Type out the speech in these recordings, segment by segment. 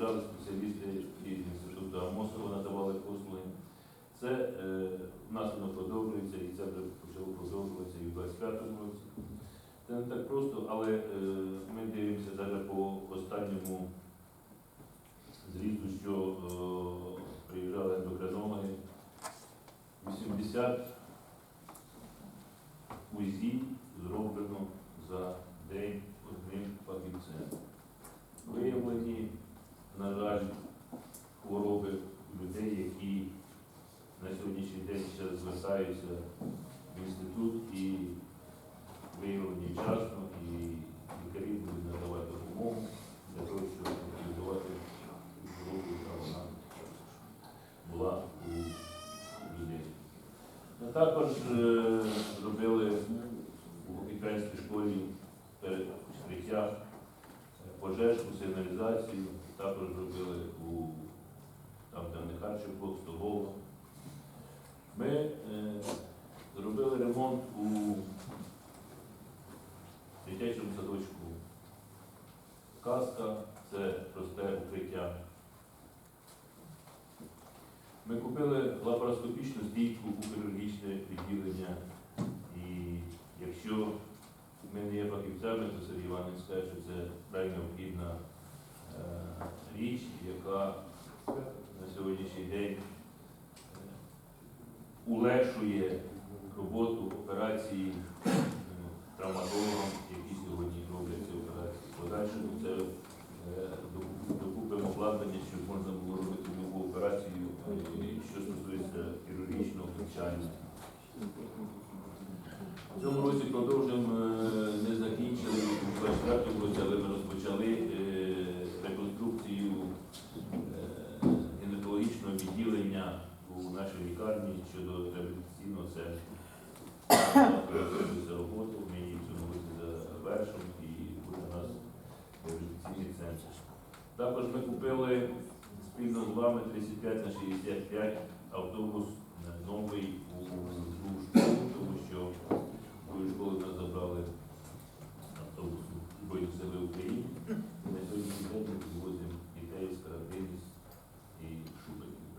приїжджали спеціалісти із інституту Амосова, надавали послуги. Це е, в нас воно продовжується і це вже почало продовжуватися і в 25-му році. Це не так просто, але е, ми дивимося зараз по останньому зрізу, що е, приїжджали ендокринологи. 80 УЗІ зроблено за день одним фахівцем. Виявлені, на жаль, хвороби людей, які на сьогоднішній день ще звертаються в інститут і виявлені вчасно, і лікарі будуть надавати допомогу для того, щоб ліквідувати хворобу, яка вона була у людей. А також е, зробили у Українській школі перед відкриття пожежку, сигналізацію, також зробили у там, де не харчий блок, столова. Ми е, зробили ремонт у дитячому садочку. Казка це просте укриття. Ми купили лапароскопічну у хірургічне відділення. І якщо в мене є фахівцями, то Сергій Іванович скаже, що це край необхідна е, річ, яка на сьогоднішній день е, улегшує роботу операції е, травматологам, які сьогодні роблять ці операції. В Подальшому це е, доку- докупимо обладнання, щоб можна було робити любу операцію, е, що стосується хірургічного втручання. В цьому році продовжуємо, е, не закінчили у 24 році, але ми розпочали е, реконструкцію е, гінекологічного відділення у нашій лікарні щодо реабілітаційного центру. Це робота, ми її в цьому році завершимо і буде у нас реабілітаційний центр. Також ми купили спільно з вами 35 на 65 автобус новий у другу школу, тому що другої школи нас забрали автобус у Збройних сили України. На сьогоднішній день ми підвозимо дітей з Карабиніс і Шубиків.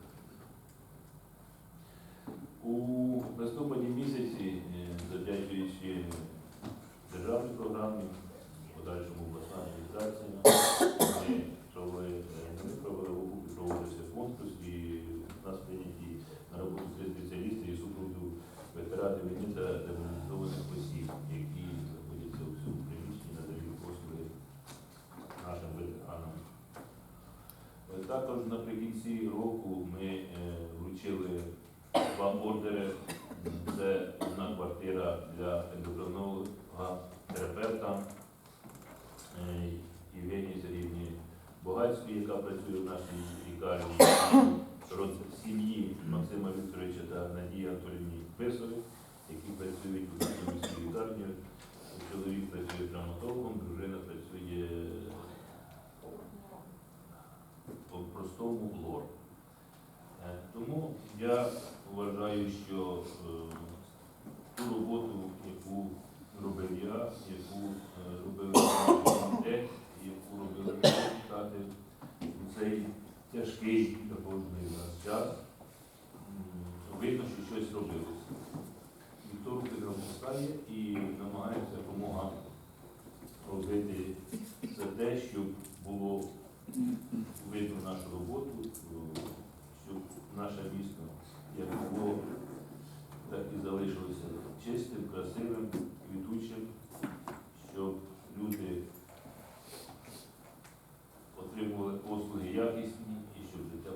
У листопаді місяці, е, завдячуючи державній програмі, в подальшому обласна адміністрація, ми провели, е, не ми провели роботу, проводився конкурс і в нас прийняті на роботу три спеціалісти і супроводу ветеранів війни та демобілізованих осіб, які знаходяться у цьому приміщенні, надають послуги нашим ветеранам. Е, Також наприкінці року ми е, вручили два ордери. Це одна квартира для ендокринолога, терапевта е, Євгенії Сергіївні Богацької, яка працює в нашій лікарні, сім'ї Максима Вікторовича та Надії Анатолійовні Писові, які працюють у міській лікарні. Чоловік працює травматологом, дружина працює по-простому лор. Е, Тому я вважаю, що е, ту роботу, яку робив я, яку е, робив комітет, яку робили депутати у цей тяжкий в нас час, видно, що щось робилося. Ніхто руки не і намагається допомога робити це те, щоб було видно нашу роботу, щоб наше місто як було, так і залишилося чистим, красивим, квітучим, щоб люди отримували послуги якісні і щоб життя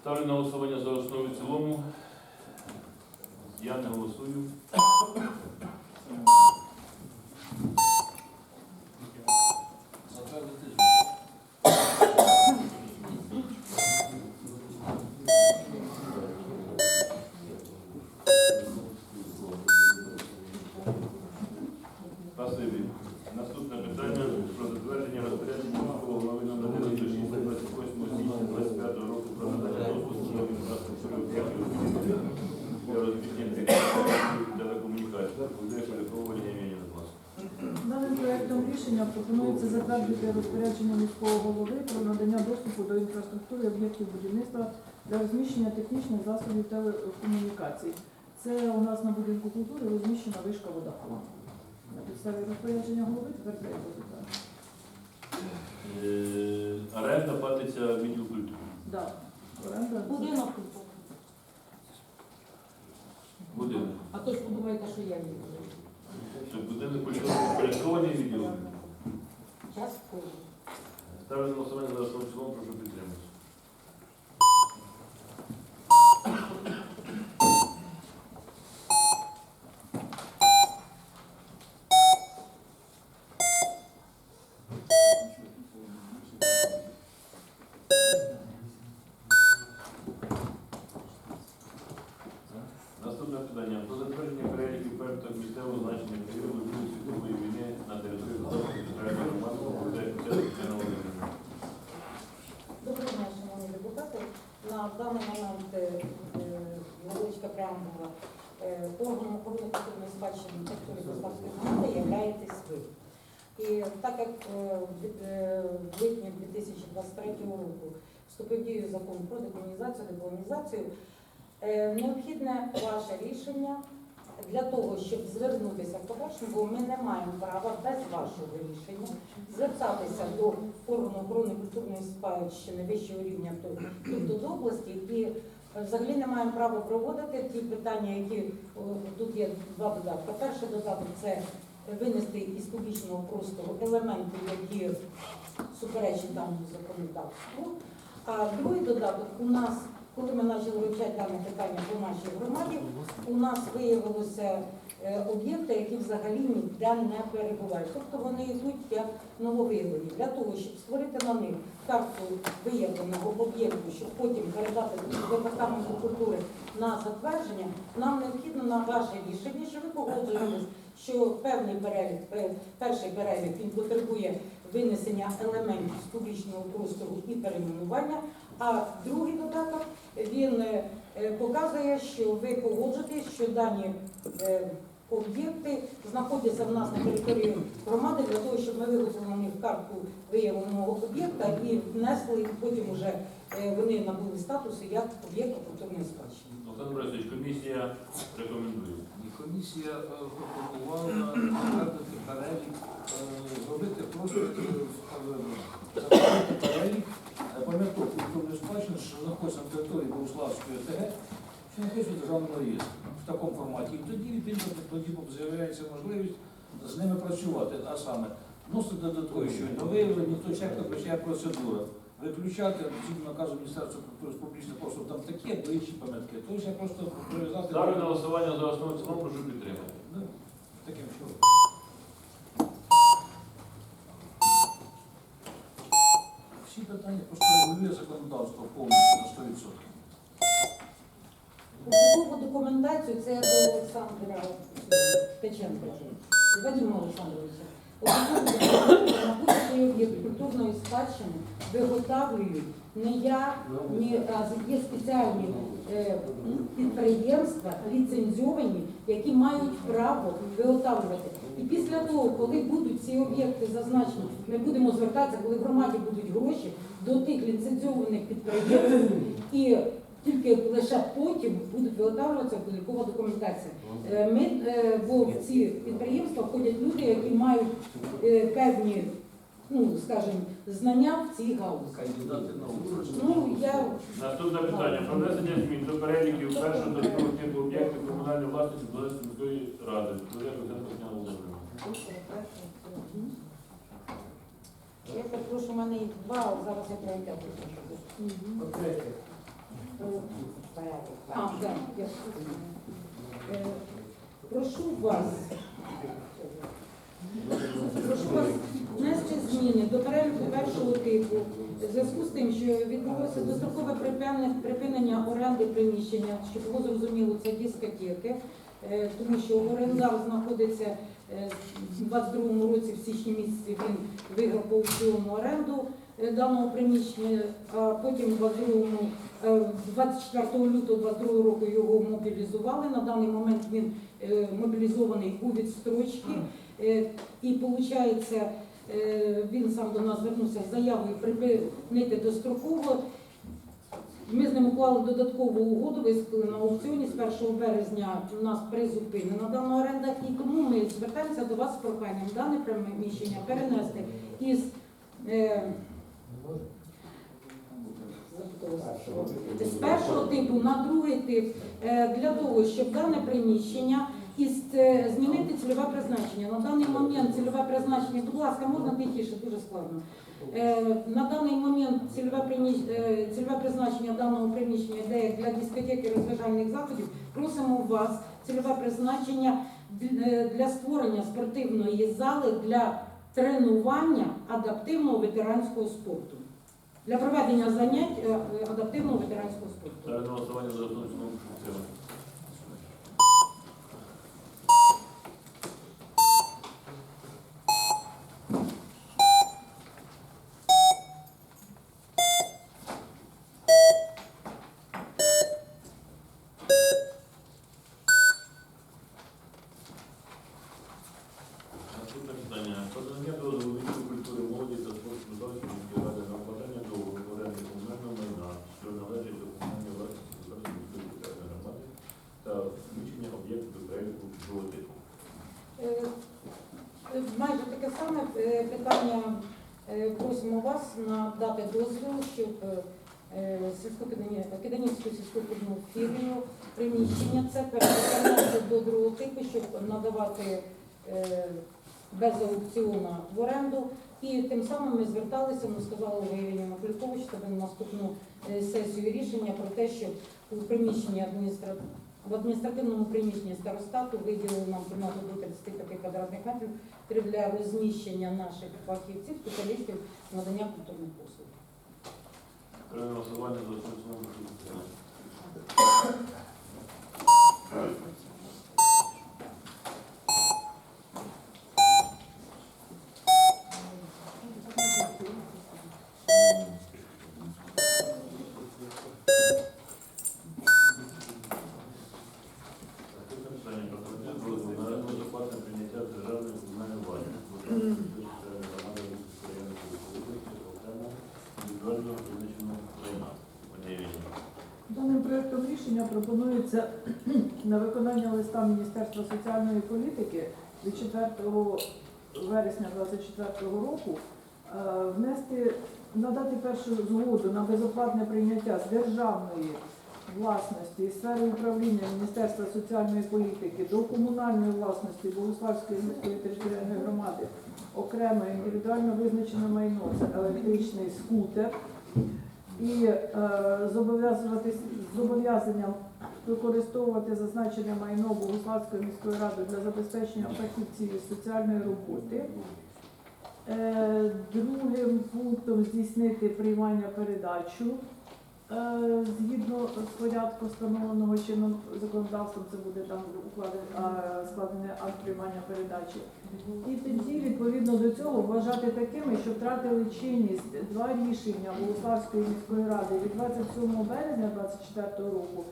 Ставлю на голосування за основу в цілому. Я не голосую. Затвердити Спасибі. Наступне питання про затвердження розпорядження міського голови номер 96 28 січня 25 року про надання допуску до інфраструктури об'єктів для розміщення Буде Полякова Євгенія, будь ласка. Даним проектом рішення пропонується затвердити розпорядження міського голови про надання доступу до інфраструктури об'єктів будівництва для розміщення технічних засобів телекомунікацій. Це у нас на будинку культури розміщена вишка водофону. На підставі розпорядження голови тепер треба затвердити. Е, Оренда платиться відділ культури. Да. Оренда. Будинок культури. Будинок. А то ж подумаєте, що я її. Що будинок культури впорядкований відділ. Ставлю голосування за основу цілому, прошу підтримати. Наступне питання. Про затвердження переліків пам'яток місцевого значення періоду Другої світової війни на території Доброго дня, шановні депутати. На даний момент е, е, невеличка преамбула е, органом охорони культурної території Богославської громади являєтесь ви. І так як в липні 2023 року вступив дію закон про декомунізацію, деколонізацію, е, необхідне ваше рішення для того, щоб звернутися в подальшому, бо ми не маємо права без вашого рішення звертатися до органу охорони культурної спадщини вищого рівня, тобто до області, і е, взагалі не маємо права проводити ті питання, які тут є два додатки. Перший додаток це винести із публічного простору елементи, які суперечать даному законодавству. А другий додаток у нас, коли ми почали вивчати дане питання по нашій громаді, у нас виявилося е, об'єкти, які взагалі ніде не перебувають. Тобто вони йдуть як нововиявлені. Для того, щоб створити на них карту виявленого об'єкту, щоб потім передати департаменту культури на затвердження, нам необхідно на ваше рішення, що ви погоджуєтесь, що певний перелік, перший перелік він потребує винесення елементів з публічного простору і перейменування, а другий додаток він е, показує, що ви погоджуєтесь, що дані е, об'єкти знаходяться в нас на території громади для того, щоб ми виготовили на них карту виявленого об'єкта і внесли потім уже е, вони набули статусу як об'єкта культурної спадщини. Олександр Борисович, комісія рекомендує. Комісія пропонувала перелік, зробити просто перелік пам'яток культурної спадщини, що знаходиться на території Богославської ОТГ, що знаходиться в державному реєстрі в такому форматі. І тоді відповідно тоді з'являється можливість з ними працювати, а саме вносити додаткові, що не виявлені, то як почає процедура. Виключати згідно наказу Міністерства культури з публічних послуг, там такі, або інші пам'ятки. Тобто я просто прив'язати. Ставлю на голосування за основу цілому, прошу підтримати. Ну, таким чином. Всі питання просто регулює законодавство повністю на 100%. Публікову документацію це до Олександра Печенка. Вадима Олександровича. Публікову на об'єкт культурної спадщини виготовлюють не я, ні а є спеціальні е, підприємства, ліцензіовані, які мають право виготовлювати. І після того, коли будуть ці об'єкти зазначені, ми будемо звертатися, коли в громаді будуть гроші до тих ліцензіованих підприємств і тільки лише потім будуть виготовлюватися облікова документація. Е, Ми, е, бо в ці підприємства входять люди, які мають е, певні, ну скажімо, знання в цій галузі. Кандидати. Ну я Наступне питання. Про внесення змін до переліків першого та другого типу об'єктів комунальної власності Донецької міської ради. Тетяна Володимирівна. Я попрошу, у мене їх два, а зараз я пройду. А, так, я Е, Прошу вас. Прошу вас внести зміни до переліку першого типу в зв'язку з тим, що відбулося дострокове припинення, оренди приміщення, щоб було зрозуміло, це дискотеки, тому що орендар знаходиться е, в 22-му році, в січні місяці він виграв по аукціону оренду е, даного приміщення, а потім в 22-му, е, 24 лютого 22 року його мобілізували. На даний момент він е, мобілізований у відстрочці. Е, І виходить, він сам до нас звернувся з заявою припинити достроково. Ми з ним уклали додаткову угоду, виставили на аукціоні з 1 березня. У нас призупинена дана оренда, і тому ми звертаємося до вас з проханням дане приміщення перенести із е, з першого типу на другий тип е, для того, щоб дане приміщення із е, змінити цільове призначення. На даний момент цільове призначення, будь ласка, можна тихіше, дуже складно. Е, На даний момент е, цільове призначення даного приміщення йде для дискотеки розважальних заходів. Просимо вас цільове призначення для створення спортивної зали для тренування адаптивного ветеранського спорту. Для проведення занять адаптивного ветеранського спорту. Ставлю на голосування за основу цілому підтримати. Наступне питання. Про надання дозволу відділу культури, молоді та спорту Житомирської міської ради на укладання договору оренди комунального майна, що належить до комунальної власності Житомирської міської територіальної громади та включення об'єкту до переліку другого типу. Е, е, Майже таке саме е, питання. Е, Просимо вас надати дозвіл, щоб сільсько-киданівську сільськохідну фірму приміщення це перенести до другого типу, щоб надавати е, без аукціону в оренду. І тим самим ми зверталися, ми сказали Євгенію Маклюкович, щоб на наступну е, сесію рішення про те, щоб у приміщенні адміністра... в адміністративному приміщенні старостату виділили нам кімнату до 35 квадратних метрів для розміщення наших фахівців, спеціалістів надання культурних послуг. Голосування за основу цілому підтримати. Наступне питання. Про надання дозволу на безоплатне прийняття з державної комунальної власності. Громади Луцького району Київської окремо індивідуально визначеного майна. Пані Ірина. Даним проектом рішення пропонується на виконання листа Міністерства соціальної політики від 4 вересня 2024 року е, внести, надати першу згоду на безоплатне прийняття з державної власності і сфери управління Міністерства соціальної політики до комунальної власності Богославської міської територіальної громади. Окремо індивідуально визначене майно це електричний скутер. І е, зобов'язуватись зобов'язанням використовувати зазначене майно Богославської міської ради для забезпечення фахівців соціальної роботи. Е, другим пунктом здійснити приймання передачу е, згідно з порядку встановленого чином законодавством, це буде там е, складений акт приймання передачі. І тоді, відповідно до цього, вважати такими, що втратили чинність два рішення Богославської міської ради від 27 березня 2024 року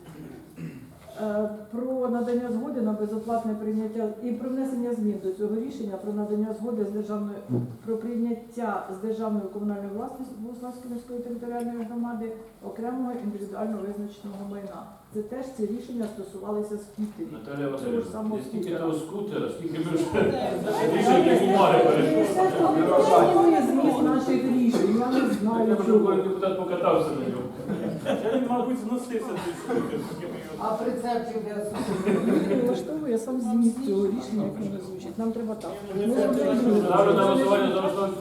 про надання згоди на безоплатне прийняття і про внесення змін до цього рішення про надання згоди з державної про прийняття з державної комунальної власності Богославської міської територіальної громади окремого індивідуально визначеного майна. Це теж ці рішення стосувалися скутерів. Наталія Васильівна, не скільки того скутера, скільки ми вже рішення бумаги перейшли. Це зміст наших рішень. Я не Я вже депутат покатався на ньому. Він, мабуть, зносився десь. А прицепчик де влаштовує сам зміст цього рішення, як воно звучить. Нам треба так.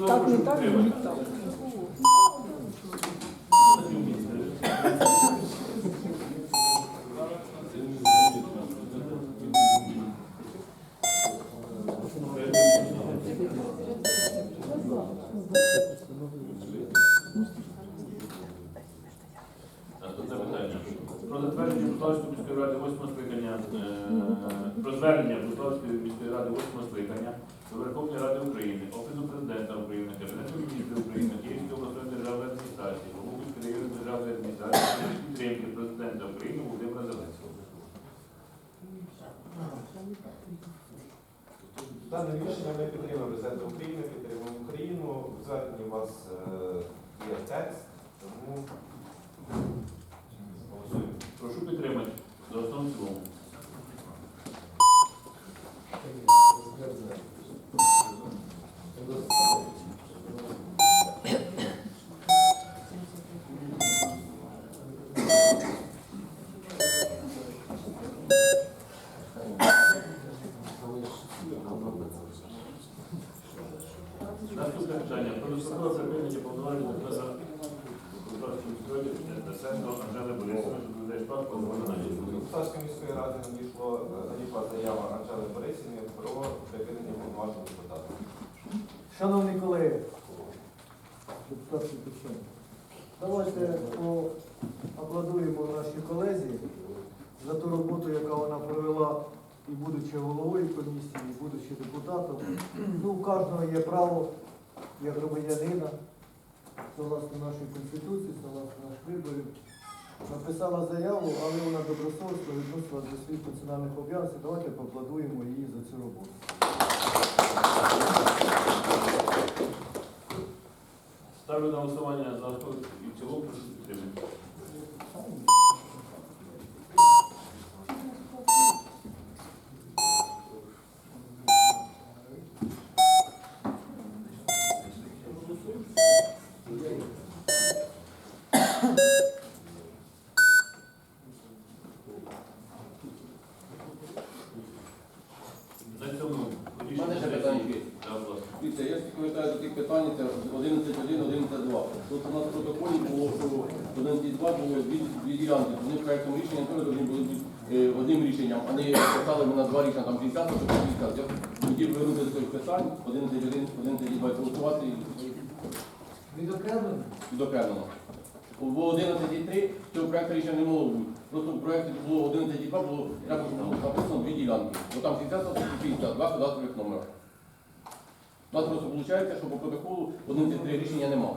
Так, не так, не так. Наступне питання. Про затвердження Буславської міської ради 8 скликання, е, про звернення Буславської міської ради 8 скликання до Верховної Ради України, Офісу Президента України, Кабінету міністрів України, Київської обласної державної Дане рішення ми підтримуємо президента України, підтримуємо Україну. В зверненні у вас е, є текст, тому голосуємо. Прошу підтримати за основу в цілому. Наступне питання. Про дострокове припинення повноважень Дмитра Полтавської міської ради Десенко Анжели Борисович, Полтавської міської ради надійшло е, надійшла заява Анжели Борисівни про припинення повноважень депутата. Шановні колеги, давайте поаплодуємо нашій колезі за ту роботу, яку вона провела і будучи головою комісії, і будучи депутатом. Ну, у кожного є право, як громадянина, согласно нашої конституції, согласно наших виборів. Написала заяву, але вона добросовісно відносила до своїх національних обов'язків. Давайте поаплодуємо її за цю роботу. Ставлю на голосування за і в цілому, прошу підтримати. На цьому У мене ще питання є. Так, будь ласка. Дивіться, я тільки пам'ятаю таких питань, це 11.1, 11.2. Тут у нас в протоколі було, що 11.2 було дві, дві ділянки. Вони проєктом рішення теж повинні були бути е, одним рішенням. Вони писали на два рішення, там 50, а 50. Я хотів вернути з цих питань, 11.1, 11.2 голосувати Відокремлено? і докрено. 11.3 цього проєкту рішення не могло бути. Просто в проєкті було 11.2, було написано дві ділянки. Бо там 60 50, два кадастрових номера. У нас просто виходить, що по протоколу 11.3 рішення немає.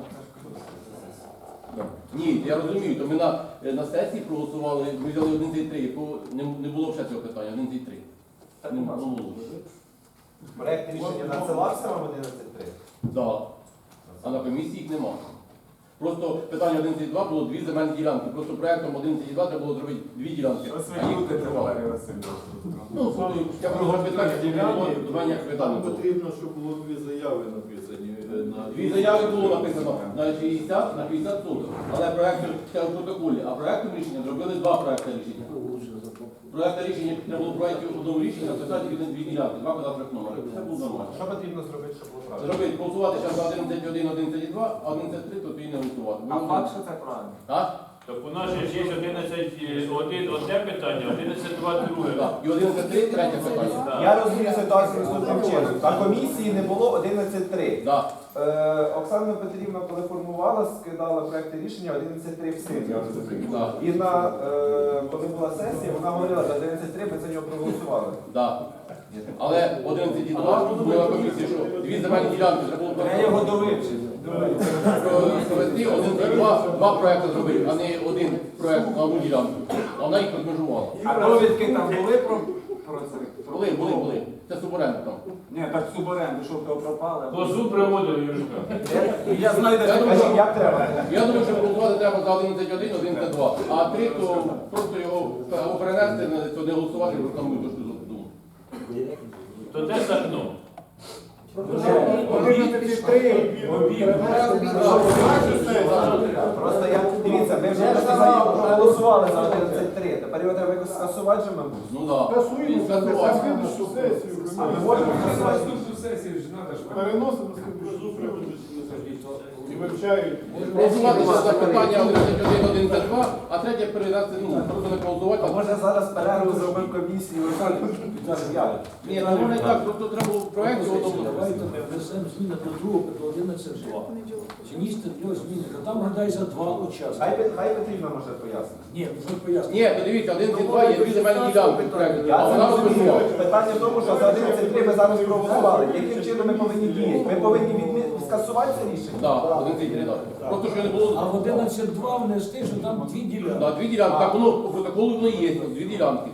Ні, я розумію, то ми на, е, на сесії проголосували, ми взяли 1.3, якого не, не було ще цього питання, 1.3. Так, Не у нас. Проект рішення надсилався вам 11.3? Да. А на комісії їх немає. Просто питання 11.2 було дві земельні ділянки. Просто проєктом 11.2 треба було зробити дві ділянки. А їх прикривали. Ну, я проголосував питання, не було до мене як питання було. потрібно, щоб було дві заяви написані. е, на Дві заяви було написано на 60, на 50 соток. Але проєкт це в протоколі. А проєктом рішення зробили два проєкти рішення. Проєкт рішення треба було проєкті в одному рішенні написати тільки дві ділянки, два квадратних номери. Це було нормально. Що потрібно зробити, щоб було правильно? Зробити голосувати зараз за 11.1, 11.2, а 11.3, то ти не голосувати. А факт, що це правильно? А? Так у нас же ж є 11, е, один, одне питання, 11, два, друге. Так. І 11.3, третє питання. Я розумію ситуацію наступним чином. На комісії не було 11.3. Да. Е, Оксана Петрівна, коли формувала, скидала проекти рішення 11.3 всім. Я розумію. І на, е, коли була сесія, вона говорила за 11.3, ми за нього проголосували. Да. Але 11.2 було на комісії, що дві земельні ділянки треба було Я його довивчив. провести, один два, два проекти зробити, а не один проект на одну ділянку. А вона їх розмежувала. А довідки там були про? Були, були, були. Це суборенда там. Ні, так суборенди, що то пропали. Козу приводили, Юрка. Я знаю, де Я думаю, Кажіть, як треба? Я думаю, що голосувати треба за 11.1, 11.2. А три, то просто його або перенести, не- то не голосувати, просто там буде точку зору. То де за окном? Просто я дивіться, ми вже за- проголосували за 33. Тепер його треба якось скасувати же, мабуть. Ну так. Скасуємо, скасувався. А ми можемо скасувати? Переносимо вивчають. Ще за питання 11.1, 11.2, а третє перенести, ну, просто не А може зараз перерву зробимо комісію? Ні, ну не так, просто треба було проект. Давайте ми внесемо зміни до другого, до 11.2. Вністи в нього зміни, то там гадається два Хай, учасники. Хай Петрівна може пояснити. Ні, вже поясню. Ні, то дивіться, 11.2 є дві земельні ділянки проекту, Я а це вона розумію. Питання в тому, що за 11.3 ми зараз проголосували. Яким чином ми повинні діяти? Ми повинні відмі- скасувати це рішення? Так, 11.3, так. Просто що не А було. в 11.2 внести, що там дві ділянки. Да, дві ділянки, так воно по протоколу воно є, дві ділянки.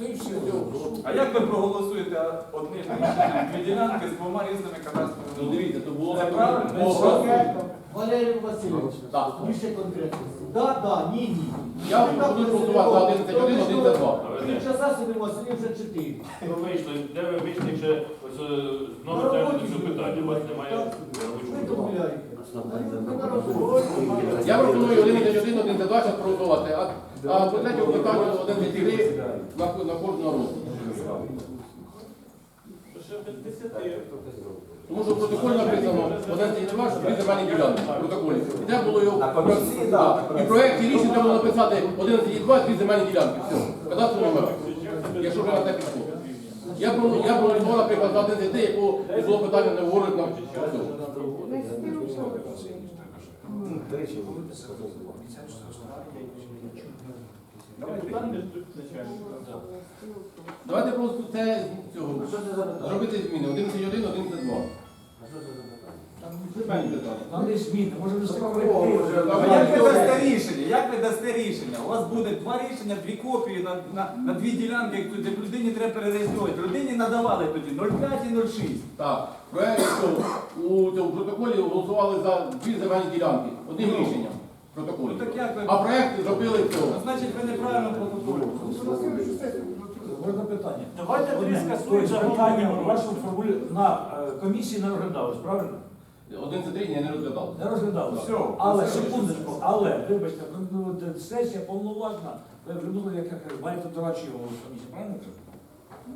Все. А як ви проголосуєте одним рішенням дві ділянки з двома різними Ну кадастровими? дивіться, то було Це правильно? по- Валерій Васильович, Так. більше конкретності. Да, да, ні, ні. Я буду голосувати за 11.1, 11.2. Три часа сидимо, а сьогодні вже чотири. Ви вийшли, де ви вийшли ще ось, е, знову На це роботі це питання, у вас немає Ви робочого. домовляєте. Ви на роботі. Я пропоную 11.1, 11.2 зараз проголосувати, а, а по третьому питанню 11.3 на, на кожного року. Тому що в протоколі написано 11.2, що дві земельні ділянки в протоколі. І треба було його... Комісії, так. І в проєкті рішення треба було написати 11.2, дві земельні ділянки. Все. Кадастровий номер. Якщо вже на те пішло. Я пропоную, я пропонував, наприклад, за 11.3, якого було питання не говорить нам. Давайте просто це цього зробити зміни. 11.1, 11.2. Зміни, може як ви дасте рішення? Як ви дасте рішення? У вас буде два рішення, дві копії на, на, на дві ділянки, де людині треба перереєструвати. Людині надавали тоді 0,5 і 0,6. Так, проект що у цьому протоколі голосували за дві земельні ділянки. Одним рішенням. Протоколі. Ну так як ви? А проект зробили цього. Ну, Значить, ви неправильно протоколі. Можна питання. Давайте свої Тобто питання у вашому формулі на е, комісії не розглядалось, правильно? Один це три я не розглядав. Не розглядалось. Все. Але, Все. секундочку, але, вибачте, ну, ну, де сесія повноважна, ви вернули, як я кажу, маєте дорадчий голос комісії, правильно? кажу?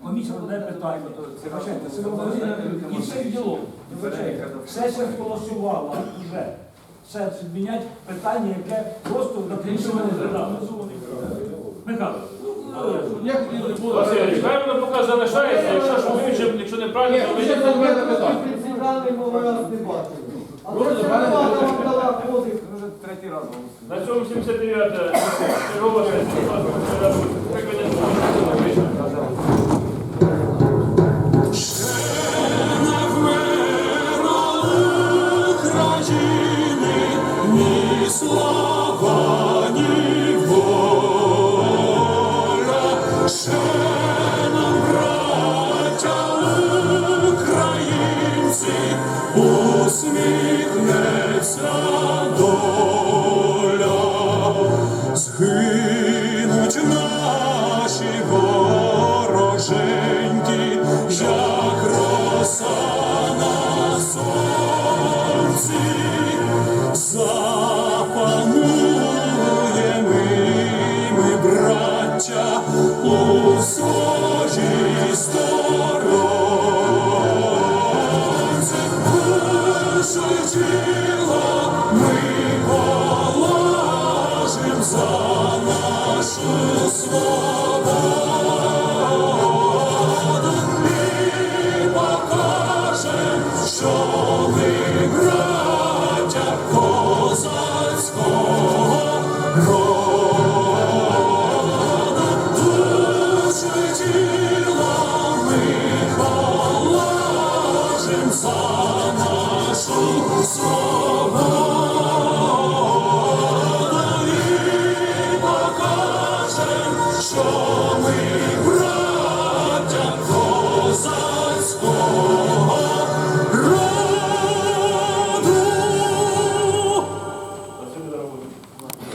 Комісія одне питання, вибачайте, це Володимир, і все в діло. Вибачайте, Сесія голосувала вже. Все, відмінять питання, яке просто на комісії не розглядалось. Михайло, ну, Як тоді було? Василь, хай воно поки залишається, якщо ж вивчимо, якщо неправильно, то Ні, ми ще це мене питання. Принципіальний мови раз не бачили. А це влада вам дала подих. Третій раз на цьому 79 чергова сесія. За нашу свободу